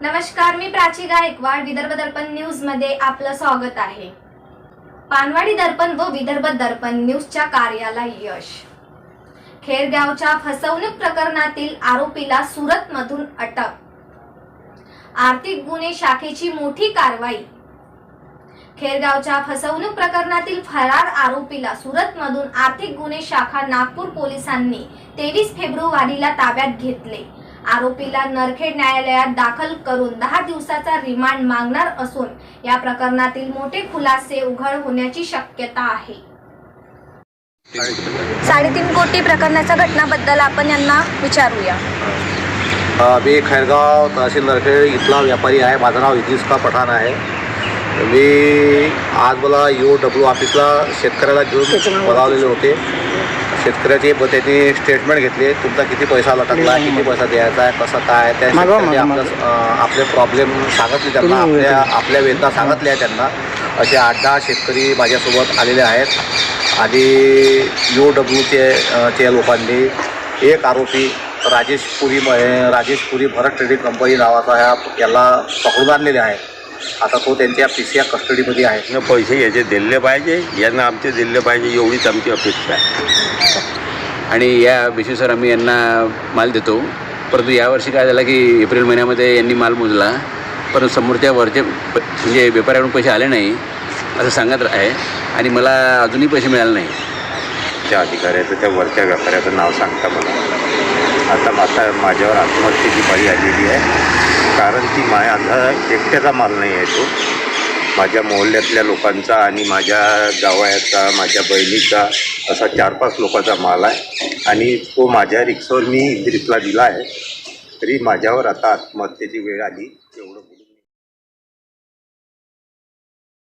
नमस्कार मी प्राची गायकवाड विदर्भ दर्पण न्यूजमध्ये आपलं स्वागत आहे. पानवाडी दर्पण व विदर्भ दर्पण न्यूजच्या कार्याला यश. खेरगावच्या फसवणूक प्रकरणातील आरोपीला सुरत मधून अटक. आर्थिक गुन्हे शाखेची मोठी कारवाई. खेरगावच्या फसवणूक प्रकरणातील फरार आरोपीला सुरत मधून आर्थिक गुन्हे शाखा नागपूर पोलिसांनी तेवीस फेब्रुवारीला ताब्यात घेतले. आरोपीला नरखेड न्यायालयात दाखल करून दहा दिवसाचा रिमांड मागणार असून या प्रकरणातील मोठे खुलासे उघड होण्याची शक्यता आहे. साडेतीन कोटी प्रकरणाच्या घटनाबद्दल आपण यांना विचारूया. मी खैरगाव तहसील नरखेड इथला व्यापारी आहे. माझं नाव इद्रिस का पठाण आहे. मी आज मला यू डब्ल्यू ऑफिसला शेतकऱ्याला घेऊन बोलावलेले होते. शेतकऱ्याचे त्यांनी स्टेटमेंट घेतले तुमचा किती पैसा लटकला किती पैसा द्यायचा आहे कसं काय त्या शेतकऱ्याने आपलं प्रॉब्लेम सांगितले त्यांना आपल्या आपल्या वेदना सांगितल्या आहे त्यांना. असे आठ दहा शेतकरी माझ्यासोबत आलेले आहेत. आणि यू डब्ल्यूचे च्या लोकांनी एक आरोपी राजेश पुरी म- राजेश पुरी भरत ट्रेडिंग कंपनी नावाचा ह्या याला पकडून आणलेले आहे आता तो त्यांच्या पी सी कस्टडीमध्ये आहे. न पैसे याचे दिले पाहिजे. यांना आमचे दिले पाहिजे एवढीच आमची अपेक्षा आहे. आणि या बेसिसवर आम्ही यांना माल देतो. परंतु यावर्षी काय झालं की एप्रिल महिन्यामध्ये यांनी माल मोजला. परंतु समोरच्या वरचे प- म्हणजे व्यापाऱ्याकडून पैसे आले नाही असं सांगत आहे. आणि मला अजूनही पैसे मिळाले नाही. त्या अधिकाऱ्याचं त्या वरच्या व्यापाऱ्याचं नाव सांगता मला. आता आता माझ्यावर आत्महत्येची बाळी आलेली आहे. आहे आता एकट्याचा माल नाही आहे तो. माझ्या मोहल्ल्यातल्या लोकांचा आणि माझ्या गावायाचा माझ्या बहिणीचा असा चार पाच लोकांचा माल आहे. आणि तो माझ्या रिक्षावर मी इद्रिसला दिला आहे. तरी माझ्यावर आता आत्महत्येची वेळ आली एवढं